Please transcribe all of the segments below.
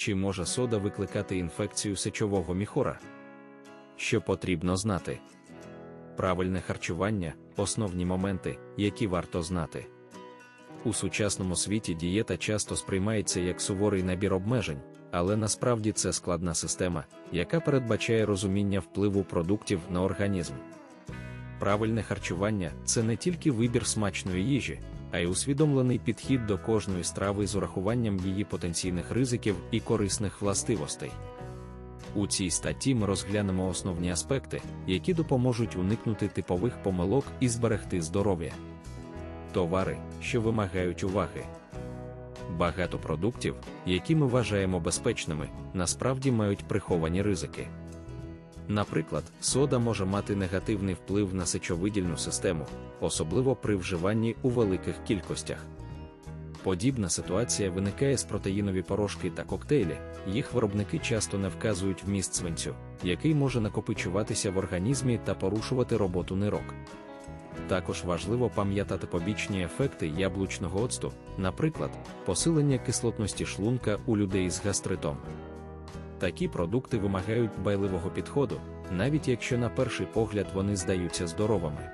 Чи може сода викликати інфекцію сечового міхора? Що потрібно знати? Правильне харчування основні моменти, які варто знати. У сучасному світі дієта часто сприймається як суворий набір обмежень, але насправді це складна система, яка передбачає розуміння впливу продуктів на організм. Правильне харчування це не тільки вибір смачної їжі, а й усвідомлений підхід до кожної страви з урахуванням її потенційних ризиків і корисних властивостей. У цій статті ми розглянемо основні аспекти, які допоможуть уникнути типових помилок і зберегти здоров'я. Товари, що вимагають уваги. Багато продуктів, які ми вважаємо безпечними, насправді мають приховані ризики. Наприклад, сода може мати негативний вплив на сечовидільну систему, особливо при вживанні у великих кількостях. Подібна ситуація виникає з протеїнові порошки та коктейлі, їх виробники часто не вказують вміст свинцю, який може накопичуватися в організмі та порушувати роботу нирок. Також важливо пам'ятати побічні ефекти яблучного оцту, наприклад, посилення кислотності шлунка у людей з гастритом. Такі продукти вимагають байливого підходу, навіть якщо на перший погляд вони здаються здоровими.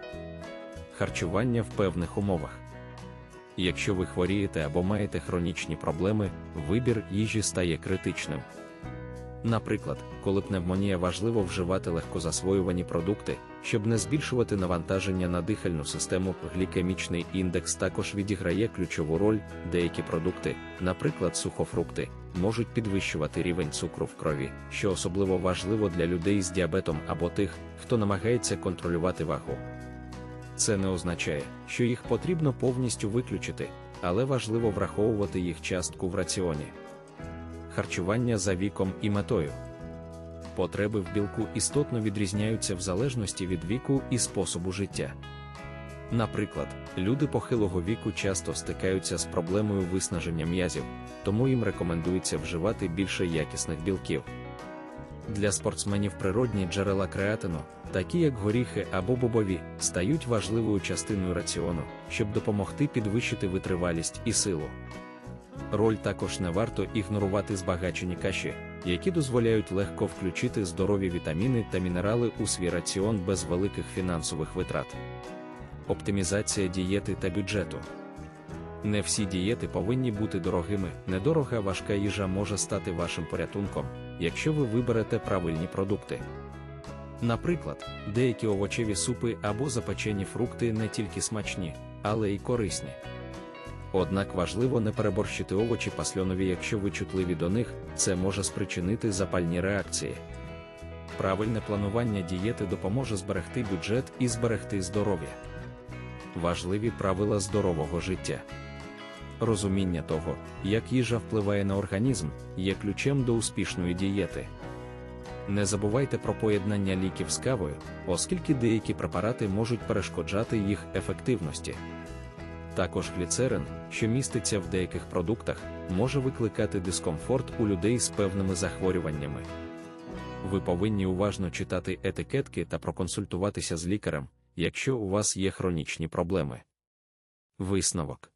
Харчування в певних умовах. Якщо ви хворієте або маєте хронічні проблеми, вибір їжі стає критичним. Наприклад, коли пневмонія важливо вживати легкозасвоювані продукти, щоб не збільшувати навантаження на дихальну систему, глікемічний індекс також відіграє ключову роль, деякі продукти, наприклад, сухофрукти, можуть підвищувати рівень цукру в крові, що особливо важливо для людей з діабетом або тих, хто намагається контролювати вагу. Це не означає, що їх потрібно повністю виключити, але важливо враховувати їх частку в раціоні. Харчування за віком і метою. Потреби в білку істотно відрізняються в залежності від віку і способу життя. Наприклад, люди похилого віку часто стикаються з проблемою виснаження м'язів, тому їм рекомендується вживати більше якісних білків. Для спортсменів природні джерела креатину, такі як горіхи або бобові, стають важливою частиною раціону, щоб допомогти підвищити витривалість і силу. Роль також не варто ігнорувати збагачені каші, які дозволяють легко включити здорові вітаміни та мінерали у свій раціон без великих фінансових витрат. Оптимізація дієти та бюджету. Не всі дієти повинні бути дорогими, недорога важка їжа може стати вашим порятунком, якщо ви виберете правильні продукти. Наприклад, деякі овочеві супи або запечені фрукти не тільки смачні, але й корисні. Однак важливо не переборщити овочі пасльонові, якщо ви чутливі до них, це може спричинити запальні реакції. Правильне планування дієти допоможе зберегти бюджет і зберегти здоров'я. Важливі правила здорового життя. Розуміння того, як їжа впливає на організм, є ключем до успішної дієти. Не забувайте про поєднання ліків з кавою, оскільки деякі препарати можуть перешкоджати їх ефективності. Також гліцерин, що міститься в деяких продуктах, може викликати дискомфорт у людей з певними захворюваннями. Ви повинні уважно читати етикетки та проконсультуватися з лікарем, якщо у вас є хронічні проблеми. Висновок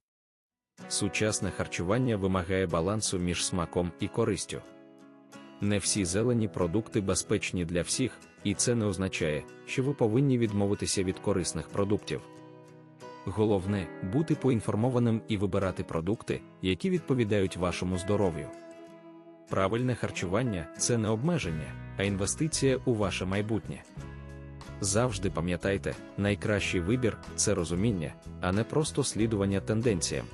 Сучасне харчування вимагає балансу між смаком і користю. Не всі зелені продукти безпечні для всіх, і це не означає, що ви повинні відмовитися від корисних продуктів. Головне бути поінформованим і вибирати продукти, які відповідають вашому здоров'ю. Правильне харчування це не обмеження, а інвестиція у ваше майбутнє. Завжди пам'ятайте, найкращий вибір це розуміння, а не просто слідування тенденціям.